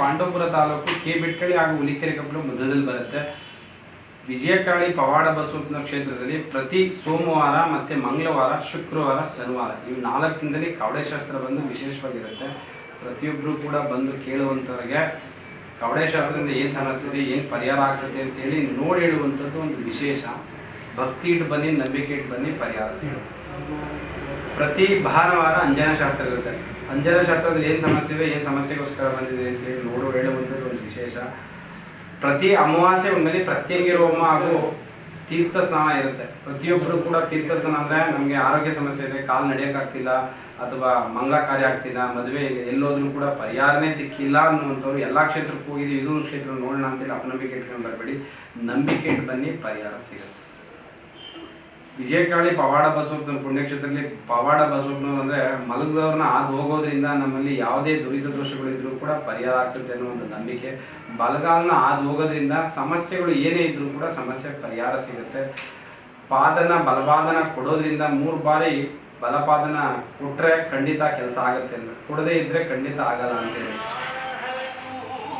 Pandavapura taluk K ಬಿಟ್ಟಳಿ ಹಾಗೂ ಹುಲಿಕೆರೆ ಕಬ್ಬಲು ಮಧ್ಯದಲ್ಲಿ ಬರುತ್ತೆ. ವಿಜಯಕಾಳಿ ಪವಾಡ ಬಸವಪ್ಪನ ಕ್ಷೇತ್ರದಲ್ಲಿ ಪ್ರತಿ ಸೋಮವಾರ ಮತ್ತು ಮಂಗಳವಾರ, ಶುಕ್ರವಾರ, ಶನಿವಾರ ಇವು ನಾಲ್ಕು ದಿನದಲ್ಲಿ ಕವಡೆ ಶಾಸ್ತ್ರ ಬಂದು ವಿಶೇಷವಾಗಿರುತ್ತೆ. ಪ್ರತಿಯೊಬ್ಬರು ಕೂಡ ಬಂದು ಕೇಳುವಂಥವ್ರಿಗೆ ಕವಡೆ ಶಾಸ್ತ್ರದಿಂದ ಏನು ಸಮಸ್ಯೆ ಇದೆ, ಏನು ಪರಿಹಾರ ಆಗ್ತದೆ ಅಂತೇಳಿ ನೋಡಿ ಹೇಳುವಂಥದ್ದು ಒಂದು ವಿಶೇಷ. ಭಕ್ತಿ ಇಟ್ಟು ಬನ್ನಿ, ನಂಬಿಕೆ ಇಟ್ಟು ಬನ್ನಿ, ಪರಿಹಾರ ಸಿಗುತ್ತೆ. ಪ್ರತಿ ಭಾನುವಾರ ಅಂಜನಾ ಶಾಸ್ತ್ರ ಇರುತ್ತೆ. ಅಂಜನಾ ಶಾಸ್ತ್ರದಲ್ಲಿ ಏನು ಸಮಸ್ಯೆ ಇದೆ ಏನು ಸಮಸ್ಯೆಗೋಸ್ಕರ ಬಂದಿದೆ ಅಂತ ಹೇಳಿ ನೋಡು ಹೇಳುವಂಥದ್ದು ಒಂದು ವಿಶೇಷ. ಪ್ರತಿ ಅಮಾವಾಸ್ಯೆ ಒಂದಲ್ಲಿ ಪ್ರತ್ಯಂಗಿರ ಹೋಮ ಹಾಗೂ ತೀರ್ಥ ಸ್ನಾನ ಇರುತ್ತೆ. ಪ್ರತಿಯೊಬ್ಬರು ಕೂಡ ತೀರ್ಥ ಸ್ನಾನ ಅಂದರೆ ನಮಗೆ ಆರೋಗ್ಯ ಸಮಸ್ಯೆ ಇದೆ, ಕಾಲು ನಡೆಯೋಕ್ಕಾಗ್ತಿಲ್ಲ ಅಥವಾ ಮಂಗಳ ಕಾರ್ಯ ಆಗ್ತಿಲ್ಲ, ಮದುವೆ ಇಲ್ಲ, ಎಲ್ಲೋದ್ರೂ ಕೂಡ ಪರಿಹಾರನೇ ಸಿಕ್ಕಿಲ್ಲ ಅನ್ನುವಂಥವ್ರು ಎಲ್ಲ ಕ್ಷೇತ್ರಕ್ಕೂ ಹೋಗಿದ್ದೀವಿ ಇದೊಂದು ಕ್ಷೇತ್ರ ನೋಡೋಣ ಅಂತೇಳಿ ಅಪನಂಬಿಕೆ ಇಟ್ಕೊಂಡು ಬರಬೇಡಿ. ನಂಬಿಕೆ ಇಟ್ಟು ಬನ್ನಿ, ಪರಿಹಾರ ಸಿಗುತ್ತೆ. ವಿಜಯಕಾಳಿ ಪವಾಡ ಬಸವಪ್ಪನ ಪುಣ್ಯಕ್ಷೇತ್ರದಲ್ಲಿ ಪವಾಡ ಬಸವಪ್ಪನವ್ರು ಅಂದ್ರೆ ಮಲಗದವ್ರನ್ನ ಹಾದು ಹೋಗೋದ್ರಿಂದ ನಮ್ಮಲ್ಲಿ ಯಾವುದೇ ದುರಿತ ದೋಷಗಳಿದ್ರೂ ಕೂಡ ಪರಿಹಾರ ಆಗ್ತದೆ ಅನ್ನೋ ಒಂದು ನಂಬಿಕೆ. ಬಲಗಾಲನ ಹಾದು ಹೋಗೋದ್ರಿಂದ ಸಮಸ್ಯೆಗಳು ಏನೇ ಇದ್ರೂ ಕೂಡ ಸಮಸ್ಯೆ ಪರಿಹಾರ ಸಿಗುತ್ತೆ. ಪಾದನ ಬಲಪಾದನ ಕೊಡೋದ್ರಿಂದ ಮೂರು ಬಾರಿ ಬಲಪಾದನ ಕೊಟ್ಟರೆ ಖಂಡಿತ ಕೆಲಸ ಆಗುತ್ತೆ ಅಂತ. ಕೊಡದೇ ಇದ್ರೆ ಖಂಡಿತ ಆಗಲ್ಲ ಅಂತೇಳಿ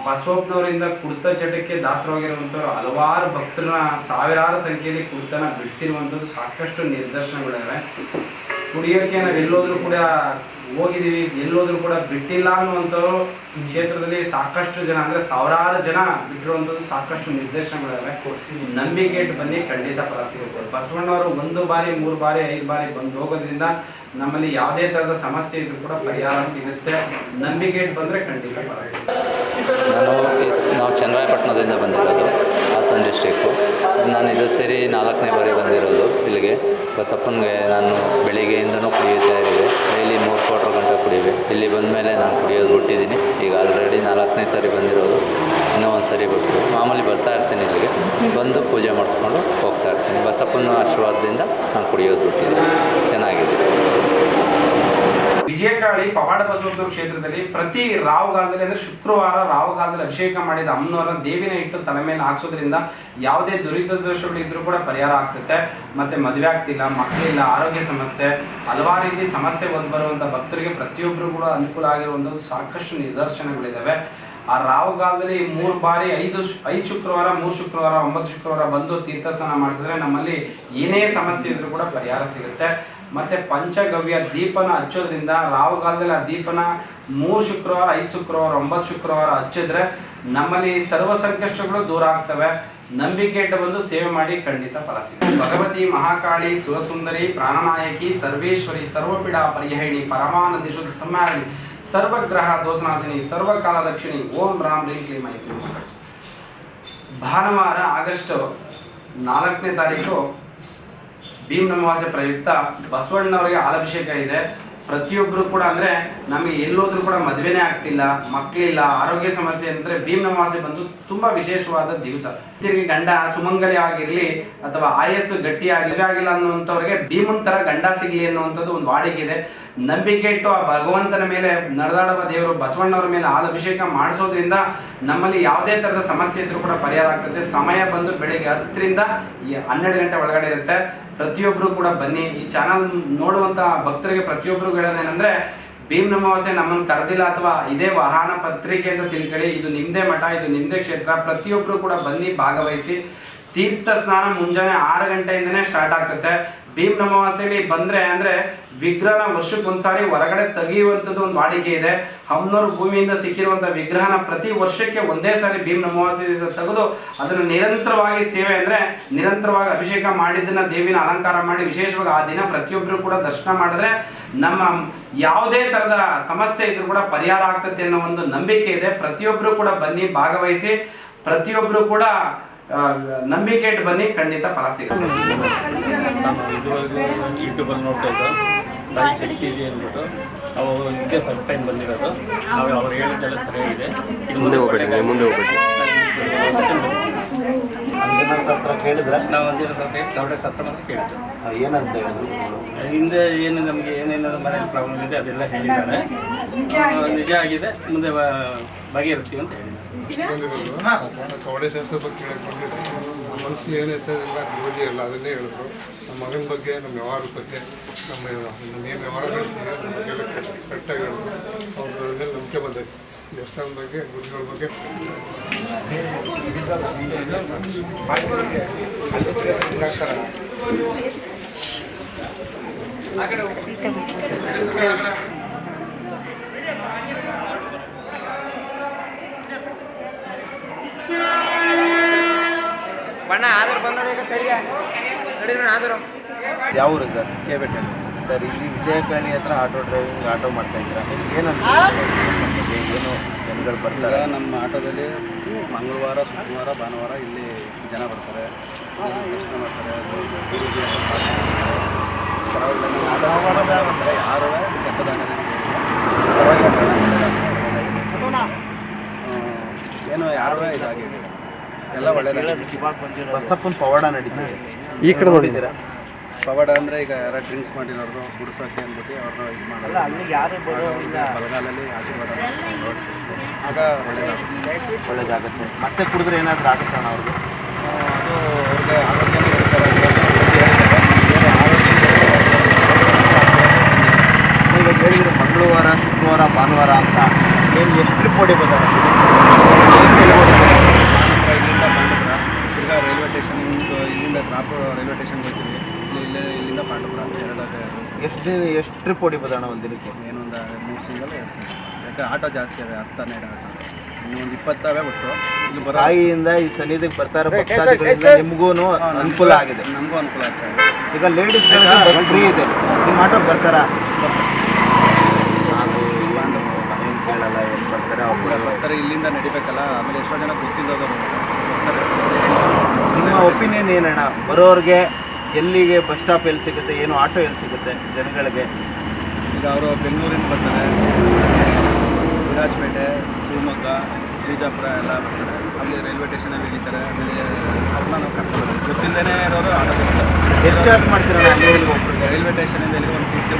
ಬಸವಪ್ಪನವರಿಂದ ಕುರ್ತ ಚಟಕ್ಕೆ ದಾಸರವಾಗಿರುವಂಥವ್ರು ಹಲವಾರು ಭಕ್ತರನ್ನ ಸಾವಿರಾರು ಸಂಖ್ಯೆಯಲ್ಲಿ ಕುರ್ತನ ಬಿಡಿಸಿರುವಂಥದ್ದು ಸಾಕಷ್ಟು ನಿದರ್ಶನಗಳಿವೆ ಕುಡಿಯೋಕ್ಕೆ ನಾವು ಎಲ್ಲೋದ್ರೂ ಕೂಡ ಹೋಗಿದ್ದೀವಿ, ಎಲ್ಲೋದ್ರೂ ಕೂಡ ಬಿಟ್ಟಿಲ್ಲ ಅನ್ನುವಂಥವ್ರು ಈ ಕ್ಷೇತ್ರದಲ್ಲಿ ಸಾಕಷ್ಟು ಜನ, ಅಂದರೆ ಸಾವಿರಾರು ಜನ ಬಿಟ್ಟಿರುವಂಥದ್ದು ಸಾಕಷ್ಟು ನಿದರ್ಶನಗಳಿವೆ ನಂಬಿಕೆ ಇಟ್ಟು ಬನ್ನಿ, ಖಂಡಿತ ಫಲ ಸಿಗುತ್ತೆ. ಬಸವಣ್ಣವರು ಒಂದು ಬಾರಿ, ಮೂರು ಬಾರಿ, ಐದು ಬಾರಿ ಬಂದು ಹೋಗೋದ್ರಿಂದ ನಮ್ಮಲ್ಲಿ ಯಾವುದೇ ಥರದ ಸಮಸ್ಯೆ ಇದ್ರೂ ಕೂಡ ಪರಿಹಾರ ಸಿಗುತ್ತೆ. ನಂಬಿಕೆ ಬಂದ್ರೆ ಖಂಡಿತ ನಾನು ನಾವು ಚನ್ನರಾಯಪಟ್ಟಣದಿಂದ ಬಂದಿರೋದು. ಹಾಸನ ಡಿಸ್ಟಿಕ್ಕು. ನಾನು ಇದು ಸೇರಿ ನಾಲ್ಕನೇ ಬಾರಿ ಬಂದಿರೋದು ಇಲ್ಲಿಗೆ. ಬಸಪ್ಪನಿಗೆ ನಾನು ಬೆಳಿಗ್ಗೆಯಿಂದನೂ ಕುಡಿಯುತ್ತಾ ಇದ್ದೀವಿ. ಡೈಲಿ ಮೂರು ಕ್ವಾರ್ಟರ್ ಗಂಟೆ ಕುಡಿಯುವೆ. ಇಲ್ಲಿ ಬಂದ ಮೇಲೆ ನಾನು ಕುಡಿಯೋದು ಬಿಟ್ಟಿದ್ದೀನಿ. ಈಗ ಆಲ್ರೆಡಿ ನಾಲ್ಕನೇ ಸಾರಿ ಬಂದಿರೋದು. ಇನ್ನೂ ಒಂದು ಸರಿ ಬಿಟ್ಟು ಮಾಮೂಲಿ ಬರ್ತಾ ಇರ್ತೀನಿ ಇಲ್ಲಿಗೆ. ಬಂದು ಪೂಜೆ ಮಾಡಿಸ್ಕೊಂಡು ಹೋಗ್ತಾ ಇರ್ತೀನಿ. ಬಸಪ್ಪನ ಆಶೀರ್ವಾದದಿಂದ ನಾನು ಕುಡಿಯೋದು ಬಿಟ್ಟಿದ್ದೀನಿ. ಚೆನ್ನಾಗಿದೆ. ವಿಜಯಕಾಳಿ ಪವಾಡ ಬಸವಂತೂರು ಕ್ಷೇತ್ರದಲ್ಲಿ ಪ್ರತಿ ರಾಹುಗಾಲದಲ್ಲಿ ಅಂದರೆ ಶುಕ್ರವಾರ ರಾಹುಗಾಲದಲ್ಲಿ ಅಭಿಷೇಕ ಮಾಡಿದ ಅಮ್ಮನವರ ದೇವಿನ ಇಟ್ಟು ತಲೆ ಮೇಲೆ ಹಾಕ್ಸೋದ್ರಿಂದ ಯಾವುದೇ ದುರಿತ ದೋಷಗಳು ಇದ್ರೂ ಕೂಡ ಪರಿಹಾರ ಆಗ್ತದೆ ಮತ್ತೆ ಮದುವೆ ಆಗ್ತಿಲ್ಲ, ಮಕ್ಕಳಿಲ್ಲ, ಆರೋಗ್ಯ ಸಮಸ್ಯೆ, ಹಲವಾರು ರೀತಿ ಸಮಸ್ಯೆ ಒದ್ದು ಬರುವಂಥ ಭಕ್ತರಿಗೆ ಪ್ರತಿಯೊಬ್ಬರು ಕೂಡ ಅನುಕೂಲ ಆಗಿರುವಂಥದ್ದು ಸಾಕಷ್ಟು ನಿದರ್ಶನಗಳಿದ್ದಾವೆ ಆ ರಾಹುಗಾಲದಲ್ಲಿ ಮೂರು ಬಾರಿ ಐದು ಐದು ಶುಕ್ರವಾರ, ಮೂರು ಶುಕ್ರವಾರ, ಒಂಬತ್ತು ಶುಕ್ರವಾರ ಬಂದು ತೀರ್ಥಸ್ನಾನ ಮಾಡಿಸಿದ್ರೆ ನಮ್ಮಲ್ಲಿ ಏನೇ ಸಮಸ್ಯೆ ಇದ್ರೂ ಕೂಡ ಪರಿಹಾರ ಸಿಗುತ್ತೆ. ಮತ್ತೆ ಪಂಚಗವ್ಯ ದೀಪನ ಹಚ್ಚೋದ್ರಿಂದ ರಾಹುಗಾಲದಲ್ಲಿ ಆ ದೀಪನ ಮೂರು ಶುಕ್ರವಾರ, ಐದು ಶುಕ್ರವಾರ, ಒಂಬತ್ತು ಶುಕ್ರವಾರ ಹಚ್ಚಿದ್ರೆ ನಮ್ಮಲ್ಲಿ ಸರ್ವ ಸಂಕಷ್ಟಗಳು ದೂರ ಆಗ್ತವೆ. ನಂಬಿಕೆ ಇಟ್ಟು ಬಂದು ಸೇವೆ ಮಾಡಿ ಖಂಡಿತ ಫಲ ಸಿಗುತ್ತೆ. ಭಗವತಿ ಮಹಾಕಾಳಿ, ಸುರಸುಂದರಿ, ಪ್ರಾಣನಾಯಕಿ, ಸರ್ವೇಶ್ವರಿ, ಸರ್ವಪೀಡ, ಪರಿಹರಿಣಿ, ಪರಮಾನಂದಿ, ಶುದ್ಧ ಸಂಹಾರಣಿ, ಸರ್ವಗ್ರಹ ದೋಷನಾಶಿನಿ ಸರ್ವಕಾಲ ದಕ್ಷಿಣಿ, ಓಂ ರಾಮ್ ರೀ ಕ್ಲೀ ಮೈ ಭಾನುವಾರ ಆಗಸ್ಟ್ ನಾಲ್ಕನೇ ತಾರೀಕು ಭೀಮ್ ಅಮಾವಾಸ್ಯೆ ಪ್ರಯುಕ್ತ ಬಸವಣ್ಣವರಿಗೆ ಹಾಲಾಭಿಷೇಕ ಇದೆ. ಪ್ರತಿಯೊಬ್ಬರು ಕೂಡ ಅಂದ್ರೆ ನಮಗೆ ಎಲ್ಲೋದ್ರೂ ಕೂಡ ಮದುವೆನೇ ಆಗ್ತಿಲ್ಲ ಮಕ್ಕಳಿಲ್ಲ ಆರೋಗ್ಯ ಸಮಸ್ಯೆ ಅಂದ್ರೆ ಭೀಮ್ ಅಮಾವಾಸ್ಯೆ ಬಂದು ತುಂಬಾ ವಿಶೇಷವಾದ ದಿವಸ. ತಿರುಗಿ ಗಂಡ ಸುಮಂಗಲಿ ಆಗಿರಲಿ ಅಥವಾ ಆಯಸ್ಸು ಗಟ್ಟಿ ಆಗಲಿ ಆಗಿಲ್ಲ ಅನ್ನುವಂಥವ್ರಿಗೆ ಭೀಮನ್ ತರ ಗಂಡ ಸಿಗ್ಲಿ ಅನ್ನುವಂಥದ್ದು ಒಂದು ವಾಡಿಕೆ ಇದೆ. ನಂಬಿಕೆ ಇಟ್ಟು ಆ ಭಗವಂತನ ಮೇಲೆ ನಡೆದಾಡುವ ದೇವರು ಬಸವಣ್ಣವರ ಮೇಲೆ ಹಾಲಾಭಿಷೇಕ ಮಾಡಿಸೋದ್ರಿಂದ ನಮ್ಮಲ್ಲಿ ಯಾವುದೇ ಥರದ ಸಮಸ್ಯೆ ಇದ್ರೂ ಕೂಡ ಪರಿಹಾರ ಆಗ್ತದೆ. ಸಮಯ ಬಂದು ಬೆಳಿಗ್ಗೆ ಹತ್ತರಿಂದ ಹನ್ನೆರಡು ಗಂಟೆ ಒಳಗಡೆ ಇರುತ್ತೆ. ಪ್ರತಿಯೊಬ್ಬರು ಕೂಡ ಬನ್ನಿ. ಈ ಚಾನಲ್ ನೋಡುವಂತ ಭಕ್ತರಿಗೆ ಪ್ರತಿಯೊಬ್ಬರು ಹೇಳೋದೇನೆಂದರೆ ಭೀಮ್ ಅಮಾವಾಸ್ಯೆ ನಮ್ಮನ್ನು ಕರೆದಿಲ್ಲ ಅಥವಾ ಇದೇ ವಾಹನ ಪತ್ರಿಕೆ ಅಂತ ತಿಳ್ಕೊಳ್ಳಿ. ಇದು ನಿಮ್ಮದೇ ಮಠ, ಇದು ನಿಮ್ಮದೇ ಕ್ಷೇತ್ರ. ಪ್ರತಿಯೊಬ್ಬರು ಕೂಡ ಬನ್ನಿ, ಭಾಗವಹಿಸಿ. ತೀರ್ಥ ಸ್ನಾನ ಮುಂಜಾನೆ ಆರು ಗಂಟೆಯಿಂದನೇ ಸ್ಟಾರ್ಟ್ ಆಗ್ತದೆ. ಭೀಮ್ ಅಮಾವಾಸ್ಯೆಯಲ್ಲಿ ಬಂದ್ರೆ ಅಂದ್ರೆ ವಿಗ್ರಹನ ವರ್ಷಕ್ಕೊಂದ್ಸಾರಿ ಹೊರಗಡೆ ತೆಗೆಯುವಂಥದ್ದು ಒಂದು ವಾಡಿಕೆ ಇದೆ. ಹಮ್ನೂರು ಭೂಮಿಯಿಂದ ಸಿಕ್ಕಿರುವಂಥ ವಿಗ್ರಹನ ಪ್ರತಿ ವರ್ಷಕ್ಕೆ ಒಂದೇ ಸಾರಿ ಭೀಮ್ ಅಮಾವಾಸ್ಯೆ ದಿವಸ ತೆಗೆದು ಅದನ್ನು ನಿರಂತರವಾಗಿ ಸೇವೆ ಅಂದ್ರೆ ನಿರಂತರವಾಗಿ ಅಭಿಷೇಕ ಮಾಡಿದ್ದನ್ನ ದೇವಿನ ಅಲಂಕಾರ ಮಾಡಿ ವಿಶೇಷವಾಗಿ ಆ ದಿನ ಪ್ರತಿಯೊಬ್ಬರು ಕೂಡ ದರ್ಶನ ಮಾಡಿದ್ರೆ ನಮ್ಮ ಯಾವುದೇ ತರದ ಸಮಸ್ಯೆ ಇದ್ರೂ ಕೂಡ ಪರಿಹಾರ ಆಗ್ತದೆ ಅನ್ನೋ ಒಂದು ನಂಬಿಕೆ ಇದೆ. ಪ್ರತಿಯೊಬ್ಬರು ಕೂಡ ಬನ್ನಿ ಭಾಗವಹಿಸಿ. ಪ್ರತಿಯೊಬ್ಬರು ಕೂಡ ನಂಬಿಕೆ ಇಟ್ಟು ಬನ್ನಿ ಖಂಡಿತ ಫಲ ಸಿಗುತ್ತೆ. ಯೂಟ್ಯೂಬಲ್ಲಿ ನೋಡ್ತಾ ಇದ್ದೆ ತಾಯಿ ಶಕ್ತಿ ಇದೆ ಅಂದ್ಬಿಟ್ಟು ನಾವು ಇದೇ ಫಸ್ಟ್ ಟೈಮ್ ಬಂದಿರೋದು ನಾವು ಅವ್ರು ಹೇಳಿದ್ದೆಲ್ಲ ಸರಿಯಾಗಿದೆ ಮುಂದೆ ಹೋಗ್ಬೇಡಿ ನೀವು ಮುಂದೆ ಹೋಗ್ಬೇಡಿ. ಅಂಜನಾ ಶಾಸ್ತ್ರ ಕೇಳಿದ್ರೆ ನಾವು ಶಾಸ್ತ್ರ ಸ್ವಲ್ಪ ಕವಡೆ ಶಾಸ್ತ್ರ ಅಂತ ಕೇಳಿದ್ವಿ ಏನಂತ ಹೇಳಿದ್ರು ಹಿಂದೆ ಏನು ನಮಗೆ ಏನೇನು ಮನೆಯಲ್ಲಿ ಪ್ರಾಬ್ಲಮ್ ಇದೆ ಅದೆಲ್ಲ ಹೇಳಿದ್ದಾರೆ. ನಿಜ ಆಗಿದೆ. ಮುಂದೆ ಬ- ಬಗೆಹರಿಸ್ತೀವಿ ಅಂತ ಕವಡೆ ಶಾಸ್ತ್ರ ಬಗ್ಗೆ ಕೇಳಕ್ಕೆ ಬಂದಿದ್ದೆ ನಮ್ಮ ಮನಸ್ಸಿಗೆ ಏನೈತೆ ಎಲ್ಲ ಎಲ್ಲ ಅದನ್ನೇ ಹೇಳಿದ್ರು. ನಮ್ಮ ಮಗನ ಬಗ್ಗೆ ನಮ್ಮ ವ್ಯವಹಾರದ ಬಗ್ಗೆ ನಮ್ಮ ನಮ್ಮ ಏನು ವ್ಯವಹಾರ ಬಗ್ಗೆ ಎಲ್ಲ ಕರೆಕ್ಟಾಗಿ ಹೇಳಿದ್ರು. ಅವ್ರ ಮೇಲೆ ನಂಬಿಕೆ ಬಂದೈತೆ. ದೇವಸ್ಥಾನದ ಬಗ್ಗೆ ಗುರುಗಳ ಬಗ್ಗೆ ಬಂದ್ ನೋಡಿ ಈಗ ಸರಿಗೆ ನೋಡಿ ನೋಡಿ ಆದರೂ ಯಾವ ಊರು ಸರ್? ಕೇಬೇಟೆ ಸರ್ ಇಲ್ಲಿ ವಿಜಯಕಾಳಿ ಹತ್ರ ಆಟೋ ಡ್ರೈವಿಂಗ್ ಆಟೋ ಮಾಡ್ತಾ ಇದ್ದೀರಾ? ಏನಂತ ಏನು ಏನು ಜನಗಳು ಬರ್ತಾರೆ? ನಮ್ಮ ಆಟೋದಲ್ಲಿ ಮಂಗಳವಾರ ಶುಕ್ರವಾರ ಭಾನುವಾರ ಇಲ್ಲಿ ಜನ ಬರ್ತಾರೆ. ದರ್ಶನ ಮಾಡ್ತಾರೆ. ಯಾರು ಕೆಟ್ಟದಾಗಲಿ ಏನೋ ಯಾರು ಇದಾಗಿದೆ ಎಲ್ಲ ಒಳ್ಳೆಯದಾಗಿದೆ ಬಸಪ್ಪನ ಪವಾಡ ನಡೀತಿದೆ. ಈ ಕಡೆ ನೋಡಿ. ನೋಡಿದ್ದೀರಾ? ಪವಾಡ ಅಂದರೆ ಈಗ ಯಾರು ಡ್ರಿಂಕ್ಸ್ ಮಾಡಿರೋರು ಗುಡಿಸೋಕೆ ಅಂದ್ಬಿಟ್ಟು ಅವ್ರನ್ನ ಇದು ಮಾಡಲ್ಲ ಅಲ್ಲಿಗೆ ಯಾರು ಬಲಗಾಲಲ್ಲಿ ಆಶೀರ್ವಾದ ಆಗ ಒಳ್ಳೆಯದಾಗುತ್ತೆ ಒಳ್ಳೇದಾಗುತ್ತೆ. ಮತ್ತೆ ಕುಡಿದ್ರೆ ಏನಾದರೂ ಆಗುತ್ತೆ ಅಣ್ಣ ಅವ್ರಿಗೆ? ಅದು ಅವ್ರಿಗೆ ಆರೋಗ್ಯ ಈಗ ಹೇಳಿದ್ರೆ ಮಂಗಳವಾರ ಶುಕ್ರವಾರ ಭಾನುವಾರ ಅಂತ. ಏನು ಎಷ್ಟು ಟ್ರಿಪ್ ಹೊಡಿಬೋದು ಅಣ್ಣ? ಇಲ್ಲಿಂದ ಪಾಂಡಪುರ ತಿರ್ಗಾ railway station proper railway station ಹೋಗ್ತೀವಿ. ಇಲ್ಲಿ ಇಲ್ಲೇ ಇಲ್ಲಿಂದ ಪಾಂಡಪುರ ಎರಡಾಗ ಎಷ್ಟು ದಿನ ಎಷ್ಟು ಟ್ರಿಪ್ ಹೊಡಿಬೋದು ಅಣ್ಣ ಒಂದು ದಿನಕ್ಕೆ? ಏನೊಂದು ಮೂರು ಸಿಂಗಲ್ ಎರಡು ಸಿಂಗಲ್ ಯಾಕೆ ಆಟೋ ಜಾಸ್ತಿ ಇದೆ ಹತ್ತು ಹನ್ನೆರಡು ಆಟೋ. ಇನ್ನು ಒಂದು ಇಪ್ಪತ್ತಾವೆ ಬಿಟ್ಟು ಇಲ್ಲಿ ಬರೋ ತಾಯಿಯಿಂದ ಈ ಸನ್ನಿಧಿಗೆ ಬರ್ತಾ ಇರೋ ಭಕ್ತಾದಿಗಳಿಂದ ನಿಮಗೂ ಅನುಕೂಲ ಆಗಿದೆ. ನಮಗೂ ಅನುಕೂಲ ಆಗ್ತದೆ ಈಗ ಲೇಡೀಸ್ ಫ್ರೀ ಇದೆ. ನಿಮ್ಮ ಆಟೋ ಬರ್ತಾರಾ? ಕೇಳಲ್ಲ ಏನು ಬರ್ತಾರೆ ಅವ್ರು ಬರ್ತಾರೆ ಇಲ್ಲಿಂದ ನಡಿಬೇಕಲ್ಲ. ಆಮೇಲೆ ಎಷ್ಟೋ ಜನ ಗೊತ್ತಿಲ್ಲದವರು ಬರ್ತಾರೆ. ನಿಮ್ಮ ಒಪಿನಿಯನ್ ಏನಣ್ಣ? ಬರೋರಿಗೆ ಎಲ್ಲಿಗೆ ಬಸ್ ಸ್ಟಾಪ್ ಎಲ್ಲಿ ಸಿಗುತ್ತೆ ಏನು ಆಟೋ ಎಲ್ಲಿ ಸಿಗುತ್ತೆ ಜನಗಳಿಗೆ? ಈಗ ಅವರು ಬೆಂಗಳೂರಿಂದ ಬರ್ತಾರೆ. ವಿರಾಜಪೇಟೆ ಶಿವಮೊಗ್ಗ ಬಿಜಾಪುರ ಎಲ್ಲ ಬರ್ತಾರೆ. ಅಲ್ಲಿ ರೈಲ್ವೆ ಸ್ಟೇಷನಲ್ಲಿ ಇಳಿತಾರೆ. ಆಮೇಲೆ ಅವ್ರನ್ನ ನಾವು ಕರ್ಕೊಂಡು ಗೊತ್ತಿಲ್ಲದೇ ಇರೋರು ಆಟೋ ಬರ್ತಾರೆ ಎಷ್ಟು ಚಾರ್ಜ್ ಮಾಡ್ತೀರಣ್ಣ ರೈಲ್ವೆ ಸ್ಟೇಷನಿಂದ ಎಲ್ಲಿ ಒಂದು ಫಿಫ್ಟಿ